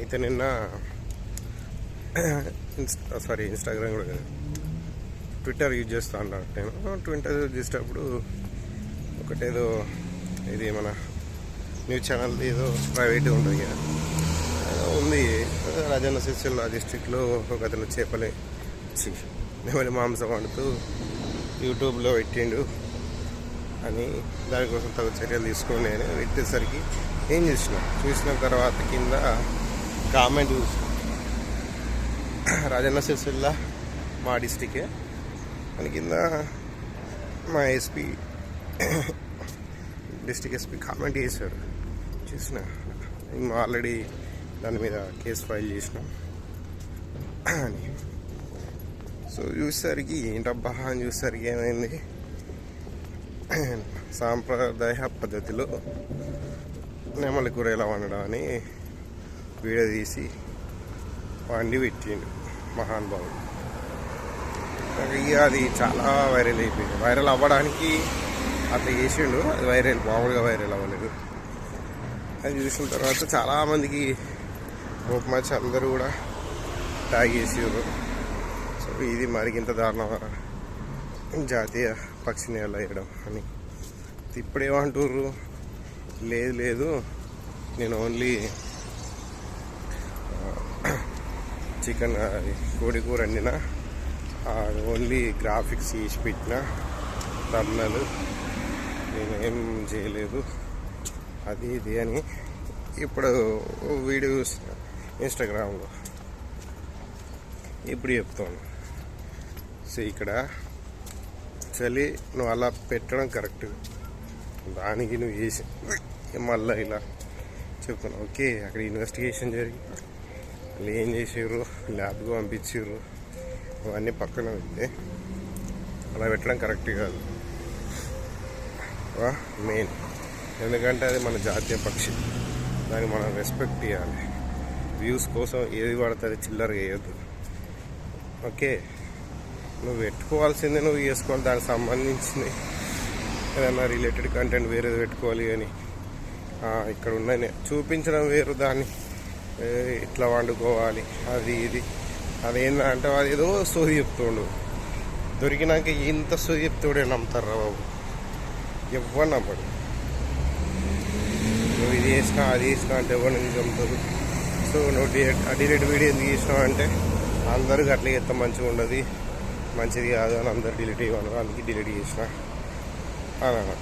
అయితే నిన్న Insta sorry Instagram కూడా కాదు. ట్విట్టర్ యూజ్ చేస్తా అన్నాను నేను. ట్విట్టర్ యూజ్ చేసేటప్పుడు ఒకటేదో ఇది మన న్యూస్ ఛానల్ ఏదో ప్రైవేట్ ఉంటుంది కదా. ఉంది. రాజన్న సిరిసిల్ల డిస్ట్రిక్ట్లో ఒక అతను చేపలే నెమలి మాంసం వండుతూ యూట్యూబ్లో పెట్టిండు అని దానికోసం తగు చర్యలు తీసుకొని నేను పెట్టేసరికి ఏం చేసిన. చూసిన తర్వాత కింద కామెంట్ రాజన్న సిరిసిల్ల మా డిస్టికే అని కింద మా ఎస్పీ డిస్టిక్ ఎస్పీ కామెంట్ చేశాడు. చూసిన. మేము ఆల్రెడీ దాని మీద కేసు ఫైల్ చేసినాం. అని. సో చూసేసరికి ఏంటబ్బా అని చూసేసరికి ఏమైంది? సాంప్రదాయ పద్ధతిలో నెమలి కూర ఎలా వండడం అని వీడియో తీసి వండి పెట్టిండు మహానుభావుడు అది చాలా వైరల్ అయిపోయింది. వైరల్ అవ్వడానికి అట్లా చేసిండు. అది వైరల్ మామూలుగా వైరల్ అవ్వలేదు. అది చూసిన తర్వాత చాలామందికి కోపం అందరూ కూడా ట్యాగ్ చేసారు సో ఇది మరిగింత దారుణం జాతీయ పక్షిని ఎలా వేయడం అని. ఇప్పుడేమంటారు లేదు లేదు. నేను ఓన్లీ చికెన్ అది కోడి కూర వండిన ఓన్లీ గ్రాఫిక్స్ తీసి పెట్టిన తమ్నలు నేనేం చేయలేదు. అది ఇది అని ఇప్పుడు వీడియోస్ ఇన్స్టాగ్రామ్లో ఇప్పుడు చెప్తాను. సో ఇక్కడ చలి నువ్వు అలా పెట్టడం కరెక్ట్ దానికి నువ్వు చేసి మళ్ళీ ఇలా చెప్తున్నావు. ఓకే అక్కడ ఇన్వెస్టిగేషన్ జరిగి వాళ్ళు ఏం చేసారు ల్యాబ్కి పంపించారు అవన్నీ పక్కన ఉంది అలా పెట్టడం కరెక్ట్ కాదు. మెయిన్. ఎందుకంటే అది మన జాతీయ పక్షి. దానికి మనం రెస్పెక్ట్ ఇవ్వాలి వ్యూస్ కోసం ఏది పడుతుంది చిల్లర వేయద్దు ఓకే. నువ్వు పెట్టుకోవాల్సిందే నువ్వు చేసుకోవాలి. దానికి సంబంధించింది ఏదైనా రిలేటెడ్ కంటెంట్ వేరేది పెట్టుకోవాలి అని. ఇక్కడ ఉన్నాయి. చూపించడం వేరు దాన్ని. ఇట్లా వండుకోవాలి అది ఇది. అదేంటంటే అది ఏదో సోది చెప్తుండు. దొరికినాక ఇంత సోది చెప్తాడే నమ్ముతారా బాబు? ఎవ్వరు నమ్మడు. నువ్వు ఇది చేసినా అది చేసినా అంటే ఎవరు నుంచి చంపుతారు సో నువ్వు డిలీట్ వీడియో ఎందుకు చేసినావు అంటే అందరికి అట్లా ఎంత మంచిగా ఉండదు. మంచిది కాదు అని అందరు డిలీట్ ఇవ్వను అందుకే డిలీట్ చేసిన అని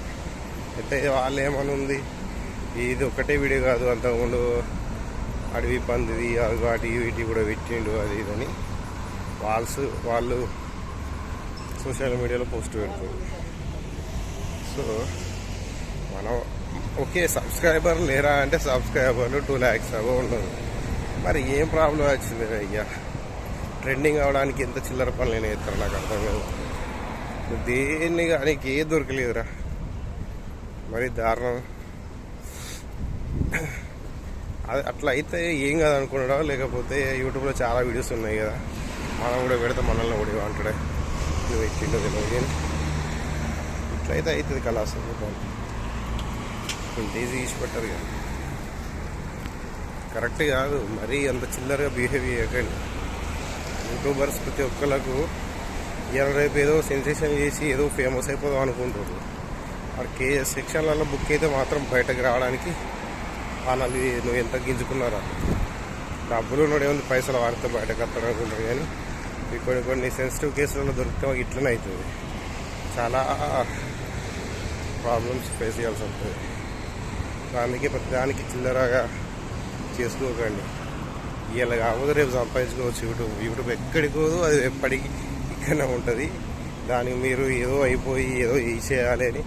అయితే వాళ్ళు ఏమని ఉంది ఇది ఒకటే వీడియో కాదు అంతకుముందు అడవి పందిది అది వాటి వీటి కూడా పెట్టిండు అది ఇదని వాల్స్ వాళ్ళు సోషల్ మీడియాలో పోస్ట్ పెడుతుంది సో మనం ఓకే సబ్స్క్రైబర్ లేరా అంటే సబ్స్క్రైబర్లు టూ ల్యాక్స్ అవో ఉండదు. మరి ఏం ప్రాబ్లం వచ్చింది అయ్యా? ట్రెండింగ్ అవడానికి ఎంత చిల్లర పనులు నేను ఇస్తారు నాకు అర్థం కాదు. దేన్ని కానీ ఏ దొరకలేదురా. మరి దారుణం. అట్లా అయితే ఏం కాదు అనుకున్నాడా లేకపోతే యూట్యూబ్లో చాలా వీడియోస్ ఉన్నాయి కదా. మనం కూడా పెడితే మనల్ని కూడా అంటాడే నువ్వు ఎక్కిండో తెలియదు ఇట్లయితే అవుతుంది కళాసం కొంచెం ఈజీ తీసి పెట్టరు కదా. కరెక్ట్ కాదు. మరీ అంత చిల్లరగా బిహేవ్ చేయకండి. యూట్యూబర్స్ ప్రతి ఒక్కళ్ళకు ఇవాళ రేపు ఏదో సెన్సేషన్ చేసి ఏదో ఫేమస్ అయిపోదాం అనుకుంటున్నారు వాడు కే సెక్షన్లలో బుక్ అయితే మాత్రం బయటకు రావడానికి వాళ్ళది నువ్వు ఎంత గింజుకున్నారా డబ్బులు ఉన్నాడు పైసలు వాడితే బయటకు వస్తాడు అనుకుంటారు కానీ కొన్ని కొన్ని సెన్సిటివ్ కేసులలో దొరికితే ఇట్లనే అవుతుంది. చాలా ప్రాబ్లమ్స్ ఫేస్ చేయాల్సి ఉంటుంది దానికి ప్రతి దానికి చిల్లరగా చేసుకోకండి. ఇలా కాకపోతే రేపు సంపాదించుకోవచ్చు యూట్యూబ్. యూట్యూబ్ ఎక్కడికి పోదు అది ఎప్పటికీ ఇక్కడనే ఉంటుంది. దానికి మీరు ఏదో అయిపోయి ఏదో చేయాలి అని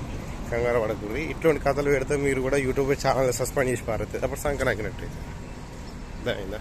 కంగారు పడకూడదు. ఇట్లాంటి కథలు పెడితే మీరు కూడా యూట్యూబ్ ఛానల్ సస్పెండ్ చేసి పారైతే అప్పుడు సంకనాకినట్టయితే అర్థమైందా